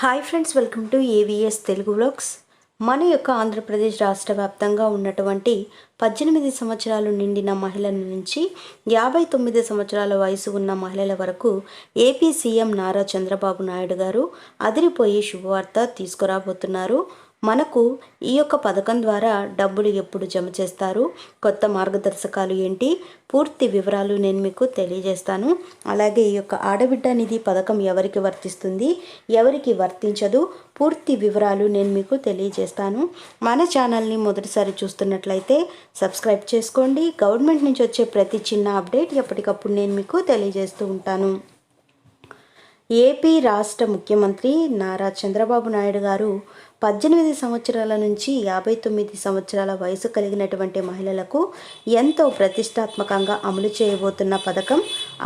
Hi friends welcome to AVS Telugu vlogs మన యొక్క ఆంధ్రప్రదేశ్ రాష్ట్ర వ్యాప్తంగా ఉన్నటువంటి పద్దెనిమిది సంవత్సరాలు నిండిన మహిళల నుంచి యాభై తొమ్మిది సంవత్సరాల వయసు ఉన్న మహిళల వరకు ఏపీ సీఎం నారా చంద్రబాబు నాయుడు గారు అదిరిపోయే శుభవార్త తీసుకురాబోతున్నారు. మనకు ఈ యొక్క పథకం ద్వారా డబ్బులు ఎప్పుడు జమ చేస్తారు? కొత్త మార్గదర్శకాలు ఏంటి? పూర్తి వివరాలు నేను మీకు తెలియజేస్తాను. అలాగే ఈ యొక్క ఆడబిడ్డ నిధి పథకం ఎవరికి వర్తిస్తుంది? ఎవరికి వర్తించదు? పూర్తి వివరాలు నేను మీకు తెలియజేస్తాను. మన ఛానల్ని మొదటిసారి చూస్తున్నట్లయితే సబ్స్క్రైబ్ చేసుకోండి. గవర్నమెంట్ నుంచి వచ్చే ప్రతి చిన్న అప్డేట్ ఎప్పటికప్పుడు నేను మీకు తెలియజేస్తూ ఉంటాను. ఏపీ రాష్ట్ర ముఖ్యమంత్రి నారా చంద్రబాబు నాయుడు గారు పద్దెనిమిది సంవత్సరాల నుంచి యాభై తొమ్మిది సంవత్సరాల వయసు కలిగినటువంటి మహిళలకు ఎంతో ప్రతిష్టాత్మకంగా అమలు చేయబోతున్న పథకం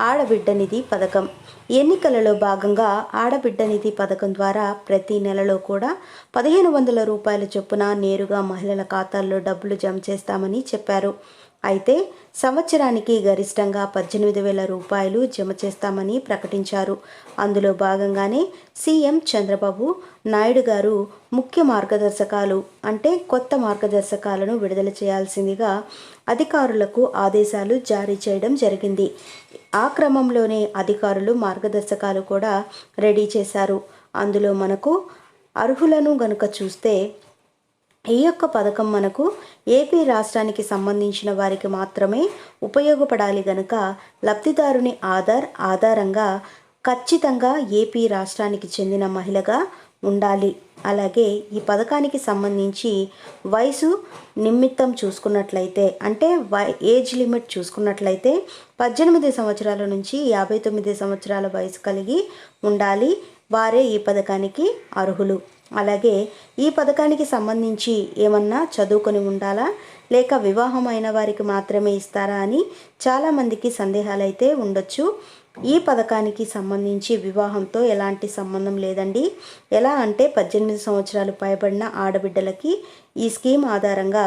ఆడబిడ్డ నిధి పథకం. ఎన్నికలలో భాగంగా ఆడబిడ్డ నిధి పథకం ద్వారా ప్రతి నెలలో కూడా పదిహేను వందల రూపాయల చొప్పున నేరుగా మహిళల ఖాతాల్లో డబ్బులు జమ చేస్తామని చెప్పారు. అయితే సంవత్సరానికి గరిష్టంగా పద్దెనిమిది వేల రూపాయలు జమ చేస్తామని ప్రకటించారు. అందులో భాగంగానే సీఎం చంద్రబాబు నాయుడు గారు ముఖ్య మార్గదర్శకాలు అంటే కొత్త మార్గదర్శకాలను విడుదల చేయాల్సిందిగా అధికారులకు ఆదేశాలు జారీ చేయడం జరిగింది. ఆ క్రమంలోనే అధికారులు మార్గదర్శకాలు కూడా రెడీ చేశారు. అందులో మనకు అర్హులను గనుక చూస్తే ఈ యొక్క పథకం మనకు ఏపీ రాష్ట్రానికి సంబంధించిన వారికి మాత్రమే ఉపయోగపడాలి గనుక లబ్ధిదారుని ఆధార్ ఆధారంగా ఖచ్చితంగా ఏపీ రాష్ట్రానికి చెందిన మహిళగా ఉండాలి. అలాగే ఈ పథకానికి సంబంధించి వయసు నిమిత్తం చూసుకున్నట్లయితే అంటే వై ఏజ్ లిమిట్ చూసుకున్నట్లయితే పద్దెనిమిది సంవత్సరాల నుంచి యాభై తొమ్మిది సంవత్సరాల వయసు కలిగి ఉండాలి. వారే ఈ పథకానికి అర్హులు. అలాగే ఈ పథకానికి సంబంధించి ఏమన్నా చదువుకొని ఉండాలా? లేక వివాహం అయిన వారికి మాత్రమే ఇస్తారా అని చాలామందికి సందేహాలైతే ఉండొచ్చు. ఈ పథకానికి సంబంధించి వివాహంతో ఎలాంటి సంబంధం లేదండి. ఎలా అంటే పద్దెనిమిది సంవత్సరాలు పైబడిన ఆడబిడ్డలకి ఈ స్కీమ్ ఆధారంగా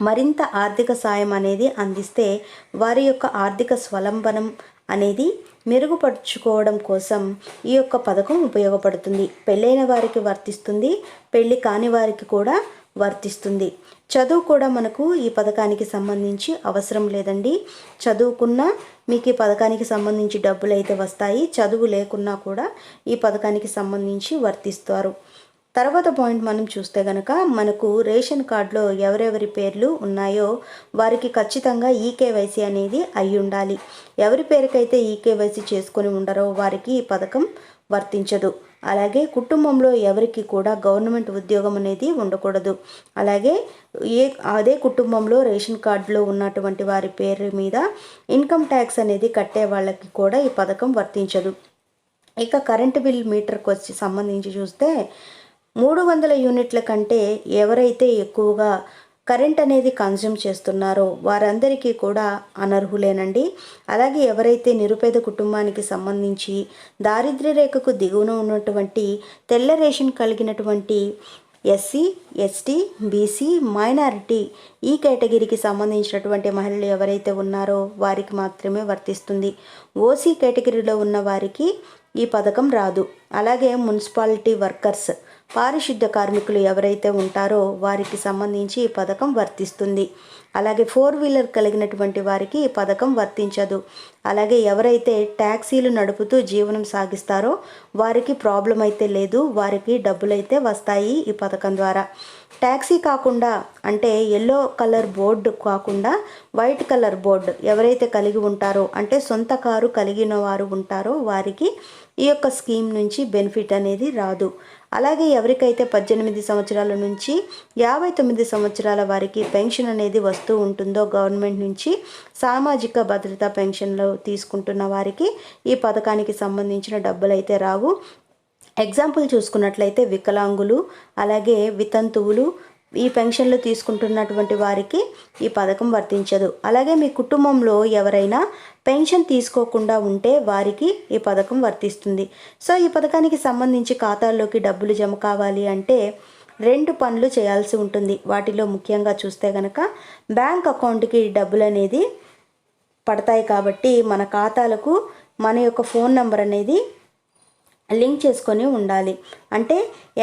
మరింత ఆర్థిక సాయం అనేది అందిస్తే వారి యొక్క ఆర్థిక స్వలంబనం అనేది మెరుగుపరుచుకోవడం కోసం ఈ యొక్క పథకం ఉపయోగపడుతుంది. పెళ్ళైన వారికి వర్తిస్తుంది పెళ్ళి కాని వారికి కూడా వర్తిస్తుంది. చదువు కూడా మనకు ఈ పథకానికి సంబంధించి అవసరం లేదండి. చదువుకున్న మీకు ఈ పథకానికి సంబంధించి డబ్బులు అయితే వస్తాయి. చదువు లేకున్నా కూడా ఈ పథకానికి సంబంధించి వర్తిస్తారు. తర్వాత పాయింట్ మనం చూస్తే కనుక మనకు రేషన్ కార్డులో ఎవరెవరి పేర్లు ఉన్నాయో వారికి ఖచ్చితంగా ఈకేవైసీ అనేది అయి ఉండాలి. ఎవరి పేరుకైతే ఈకేవైసీ చేసుకొని ఉండరో వారికి ఈ పథకం వర్తించదు. అలాగే కుటుంబంలో ఎవరికి కూడా గవర్నమెంట్ ఉద్యోగం అనేది ఉండకూడదు. అలాగే ఏ అదే కుటుంబంలో రేషన్ కార్డులో ఉన్నటువంటి వారి పేరు మీద ఇన్కమ్ ట్యాక్స్ అనేది కట్టే వాళ్ళకి కూడా ఈ పథకం వర్తించదు. ఇక కరెంటు బిల్ మీటర్కి వచ్చి సంబంధించి చూస్తే మూడు వందల యూనిట్ల కంటే ఎవరైతే ఎక్కువగా కరెంట్ అనేది కన్జ్యూమ్ చేస్తున్నారో వారందరికీ కూడా అనర్హులేనండి. అలాగే ఎవరైతే నిరుపేద కుటుంబానికి సంబంధించి దారిద్ర్య రేఖకు దిగువన ఉన్నటువంటి తెల్ల రేషన్ కలిగినటువంటి ఎస్సీ ఎస్టీ బీసీ మైనారిటీ ఈ కేటగిరీకి సంబంధించినటువంటి మహిళలు ఎవరైతే ఉన్నారో వారికి మాత్రమే వర్తిస్తుంది. ఓసీ కేటగిరీలో ఉన్న వారికి ఈ పథకం రాదు. అలాగే మున్సిపాలిటీ వర్కర్స్ పారిశుద్ధ కార్మికులు ఎవరైతే ఉంటారో వారికి సంబంధించి ఈ పథకం వర్తిస్తుంది. అలాగే ఫోర్ వీలర్ కలిగినటువంటి వారికి ఈ పథకం వర్తించదు. అలాగే ఎవరైతే ట్యాక్సీలు నడుపుతూ జీవనం సాగిస్తారో వారికి ప్రాబ్లం అయితే లేదు వారికి డబ్బులైతే వస్తాయి ఈ పథకం ద్వారా. ట్యాక్సీ కాకుండా అంటే ఎల్లో కలర్ బోర్డు కాకుండా వైట్ కలర్ బోర్డు ఎవరైతే కలిగి ఉంటారో అంటే సొంత కారు కలిగిన వారు ఉంటారో వారికి ఈ యొక్క స్కీమ్ నుంచి బెనిఫిట్ అనేది రాదు. అలాగే ఎవరికైతే పద్దెనిమిది సంవత్సరాల నుంచి యాభై తొమ్మిది సంవత్సరాల వారికి పెన్షన్ అనేది వస్తూ ఉంటుందో గవర్నమెంట్ నుంచి సామాజిక భద్రతా పెన్షన్లు తీసుకుంటున్న వారికి ఈ పథకానికి సంబంధించిన డబ్బులు అయితే రావు. ఎగ్జాంపుల్ చూసుకున్నట్లయితే వికలాంగులు అలాగే వితంతువులు ఈ పెన్షన్లు తీసుకుంటున్నటువంటి వారికి ఈ పథకం వర్తించదు. అలాగే మీ కుటుంబంలో ఎవరైనా పెన్షన్ తీసుకోకుండా ఉంటే వారికి ఈ పథకం వర్తిస్తుంది. సో ఈ పథకానికి సంబంధించి ఖాతాల్లోకి డబ్బులు జమ కావాలి అంటే రెండు పనులు చేయాల్సి ఉంటుంది. వాటిలో ముఖ్యంగా చూస్తే కనుక బ్యాంక్ అకౌంట్కి డబ్బులు అనేది పడతాయి కాబట్టి మన ఖాతాలకు మన యొక్క ఫోన్ నెంబర్ అనేది లింక్ చేసుకొని ఉండాలి. అంటే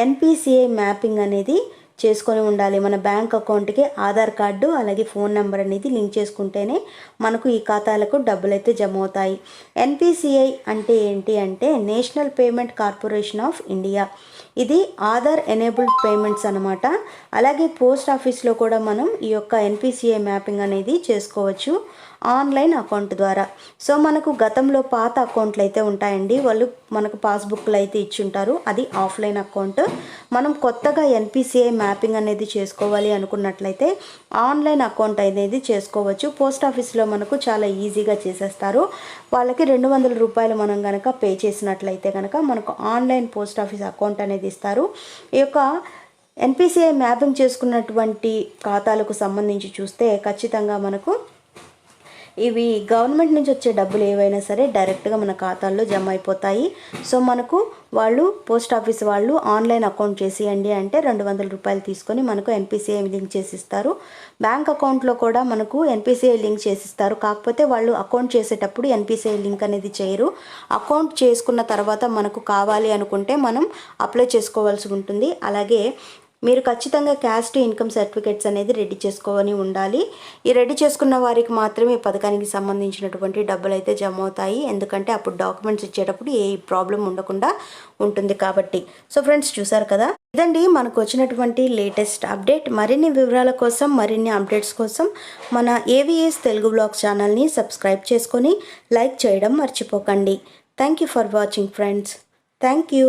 ఎన్పిసిఐ మ్యాపింగ్ అనేది చేసుకొని ఉండాలి. మన బ్యాంక్ అకౌంట్కి ఆధార్ కార్డు అలాగే ఫోన్ నెంబర్ అనేది లింక్ చేసుకుంటేనే మనకు ఈ ఖాతాలకు డబ్బులు అయితే జమ అవుతాయి ఎన్పిసిఐ అంటే ఏంటి అంటే national payment corporation of India. ఇది ఆధార్ ఎనేబుల్డ్ పేమెంట్స్ అనమాట అలాగే పోస్ట్ ఆఫీస్లో కూడా మనం ఈ యొక్క ఎన్పిసిఐ మ్యాపింగ్ అనేది చేసుకోవచ్చు. ఆన్లైన్ అకౌంట్ ద్వారా. సో మనకు గతంలో పాత అకౌంట్లు అయితే ఉంటాయండి. వాళ్ళు మనకు పాస్బుక్లు అయితే ఇచ్చుంటారు. అది ఆఫ్లైన్ అకౌంట్. మనం కొత్తగా ఎన్పిసిఐ మ్యాపింగ్ అనేది చేసుకోవాలి అనుకున్నట్లయితే ఆన్లైన్ అకౌంట్ అనేది చేసుకోవచ్చు. పోస్ట్ ఆఫీస్లో మనకు చాలా ఈజీగా చేసేస్తారు. వాళ్ళకి రెండు వందల రూపాయలు మనం కనుక పే చేసినట్లయితే కనుక మనకు ఆన్లైన్ పోస్ట్ ఆఫీస్ అకౌంట్ అనేది ఇస్తారు. ఈ యొక్క ఎన్పిసిఐ మ్యాపింగ్ చేసుకున్నటువంటి ఖాతాలకు సంబంధించి చూస్తే ఖచ్చితంగా మనకు ఇవి గవర్నమెంట్ నుంచి వచ్చే డబ్బులు ఏవైనా సరే డైరెక్ట్గా మన ఖాతాల్లో జమ అయిపోతాయి. సో మనకు వాళ్ళు పోస్ట్ ఆఫీస్ వాళ్ళు ఆన్లైన్ అకౌంట్ చేసేయండి అంటే రెండు వందల రూపాయలు తీసుకొని మనకు ఎన్పిసిఐ లింక్ చేసిస్తారు. బ్యాంక్ అకౌంట్లో కూడా మనకు ఎన్పిసిఐ లింక్ చేసిస్తారు. కాకపోతే వాళ్ళు అకౌంట్ చేసేటప్పుడు ఎన్పిసిఐ లింక్ అనేది చేయరు. అకౌంట్ చేసుకున్న తర్వాత మనకు కావాలి అనుకుంటే మనం అప్లై చేసుకోవాల్సి ఉంటుంది. అలాగే మీరు ఖచ్చితంగా క్యాస్ట్ ఇన్కమ్ సర్టిఫికేట్స్ అనేది రెడీ చేసుకొని ఉండాలి. ఈ రెడీ చేసుకున్న వారికి మాత్రమే పథకానికి సంబంధించినటువంటి డబ్బులు అయితే జమ అవుతాయి ఎందుకంటే అప్పుడు డాక్యుమెంట్స్ ఇచ్చేటప్పుడు ఏ ప్రాబ్లం ఉండకుండా ఉంటుంది కాబట్టి. సో ఫ్రెండ్స్ చూసారు కదా? ఇదండి మనకు వచ్చినటువంటి లేటెస్ట్ అప్డేట్. మరిన్ని వివరాల కోసం మరిన్ని అప్డేట్స్ కోసం మన ఏవిఎస్ తెలుగు బ్లాగ్ ఛానల్ని సబ్స్క్రైబ్ చేసుకొని లైక్ చేయడం మర్చిపోకండి. Thank you for watching friends thank you